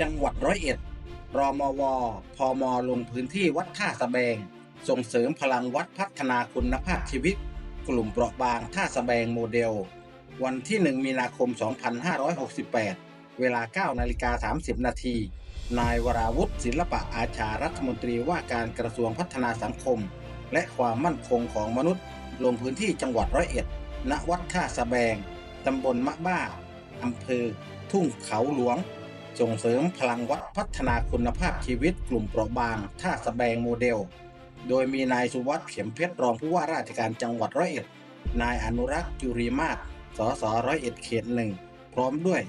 จังหวัดร้อยเอ็ด รมว พม ลงพื้นที่วัดท่าสะแบง ส่งเสริมพลังวัดพัฒนาคุณภาพชีวิต กลุ่มเปราะบางท่าสะแบงโมเดล วันที่ 1 มีนาคม 2568 เวลา 9 นาฬิกา 30 นาที นายวราวุฒิศิลปะอาชารัฐมนตรีว่าการกระทรวงพัฒนาสังคม และความมั่นคงของมนุษย์ ลงพื้นที่จังหวัดร้อยเอ็ด ณ วัดท่าสะแบง ตำบลมะบ้าอำเภอ ทุ่งเขาหลวง ส่งเสริมพลังวัดพัฒนาคุณภาพชีวิตกลุ่มเปราะบางท่าสะแบงโมเดล โดยมีนายสุวัสด์เข็มเพชรรองผู้ว่าราชการจังหวัดร้อยเอ็ด นายอนุรักษ์จุรีมาศสสร้อยเอ็ดเขตหนึ่งพร้อมด้วย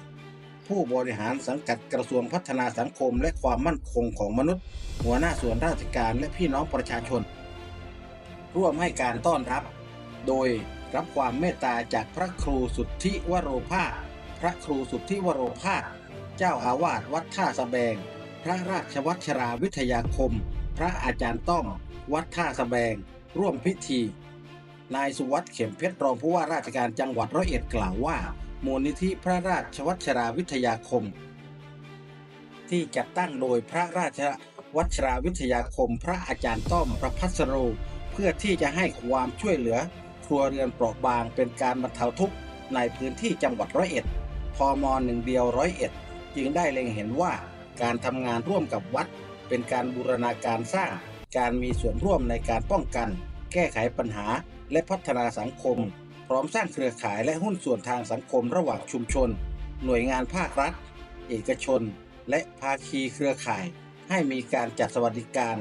ผู้บริหารสังกัดกระทรวงพัฒนาสังคมและความมั่นคงของมนุษย์ หัวหน้าส่วนราชการและพี่น้องประชาชน ร่วมให้การต้อนรับ โดยรับความเมตตาจากพระครูสุทธิวโรภาพระครูสุทธิวโรภาส เจ้าอาวาสวัดท่าสแบง พระราชวัชราวิทยาคม พระอาจารย์ต้อม วัดท่าสแบง ร่วมพิธี นายสุวัสด์เข็มเพชรรองผู้ว่าราชการจังหวัดร้อยเอ็ดกล่าวว่า มูลนิธิพระราชวัชราวิทยาคม ที่จัดตั้งโดยพระราชวัชราวิทยาคม พระอาจารย์ต้อมประพัสโร เพื่อที่จะให้ความช่วยเหลือครัวเรือนเปราะบางเป็นการบรรเทาทุกข์ในพื้นที่จังหวัดร้อยเอ็ดพมหนึ่งเดียวร้อยเอ็ด จึงได้เล็งเห็นว่าการทำงานร่วมกับวัด เป็นการบูรณาการสร้าง การมีส่วนร่วมในการป้องกัน แก้ไขปัญหา และพัฒนาสังคม พร้อมสร้างเครือข่ายและหุ้นส่วนทางสังคมระหว่างชุมชน หน่วยงานภาครัฐ เอกชน และภาคีเครือข่าย ให้มีการจัดสวัสดิการ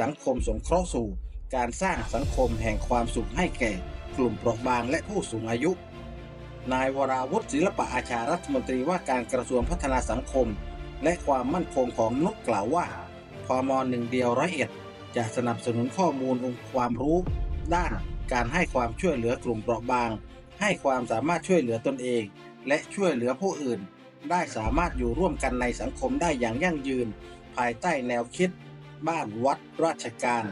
สังคมสงเคราะห์สู่ การสร้างสังคมแห่งความสุขให้แก่ กลุ่มเปราะบางและผู้สูงอายุ นายวราวุฒิศิลปะอาชารัฐมนตรีว่าการกระทรวงพัฒนาสังคม และความมั่นคงของมนุษย์กล่าวว่าพมหนึ่งเดียวร้อยเอ็ดจะสนับสนุนข้อมูลองค์ความรู้ ด้านการให้ความช่วยเหลือกลุ่มเปราะบาง ให้ความสามารถช่วยเหลือตนเอง และช่วยเหลือผู้อื่น ได้สามารถอยู่ร่วมกันในสังคมได้อย่างยั่งยืน ภายใต้แนวคิด บ้านวัดราชการ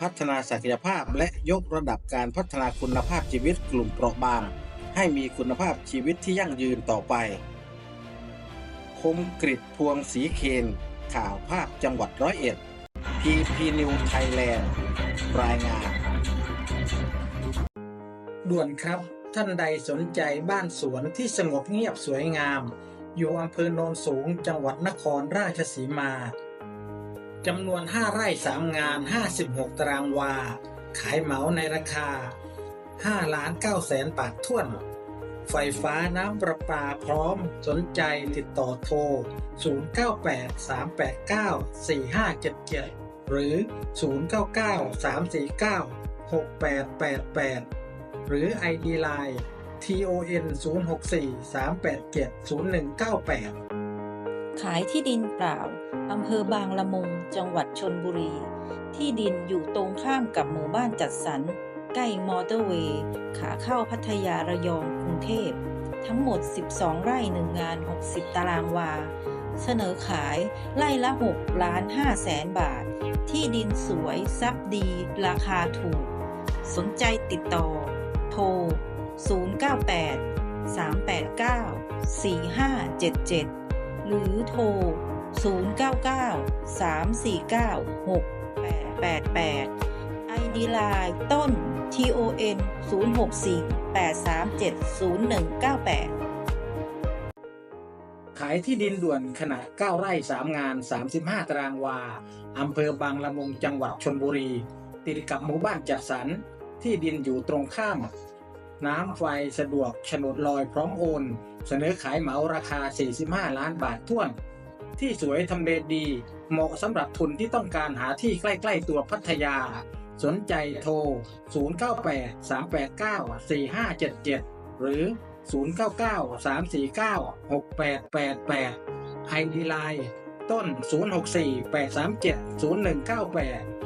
พัฒนาศักยภาพและยกระดับการพัฒนาคุณภาพชีวิตกลุ่มเปราะบาง ให้มีคุณภาพชีวิตที่ยั่งยืนต่อไป คมกริดพวงสีเคน ข่าวภาพจังหวัดร้อยเอ็ด PP New Thailand รายงาน ด่วนครับ ท่านใดสนใจบ้านสวนที่สงบเงียบสวยงาม อยู่อำเภอโนนสูงจังหวัดนครราชสีมาจำนวน 5 ไร่ 3 งาน 56 ตารางวา ขายเหมาในราคา 5 ล้าน9แสนบาทท่วน ไฟฟ้าน้ำประปาพร้อมสนใจติดต่อโทร 0983894577 หรือ 0993496888 หรือ ID Line TON 064 387 0198 ขายที่ดินเปล่า อำเภอบางละมุง จังหวัดชนบุรี ที่ดินอยู่ตรงข้ามกับหมู่บ้านจัดสรร ใกล้มอเตอร์เวย์ขาเข้าพัทยาระยองกรุงเทพ ทั้งหมด 12 ไร่หนึ่งงาน 60 ตารางวา เสนอขายไร่ละ6ล้าน5แสนบาท ที่ดินสวยซับดี ราคาถูก สนใจติดต่อ โทร 098 389 4577 หรือโทร 099 349 6888 349 6888 ID Line ต้น TON 064 837 0198 ขายที่ดินด่วนขนาด 9 ไร่ 3 งาน 35 ตารางวา อำเภอบางละมุงจังหวัดชนบุรี ติดกับหมู่บ้านจัดสรร ที่ดินอยู่ตรงข้าม น้ำไฟสะดวกฉนดลอยพร้อมโอน เสนอขายเหมาราคา 45 ล้านบาทท้วนที่สวยทำเลดี เหมาะสำหรับทุนที่ต้องการหาที่ใกล้ ๆ ตัวพัทยา สนใจโทร 098 389 4577 หรือ 099 349 6888 ID Line ต้น 064 837 0198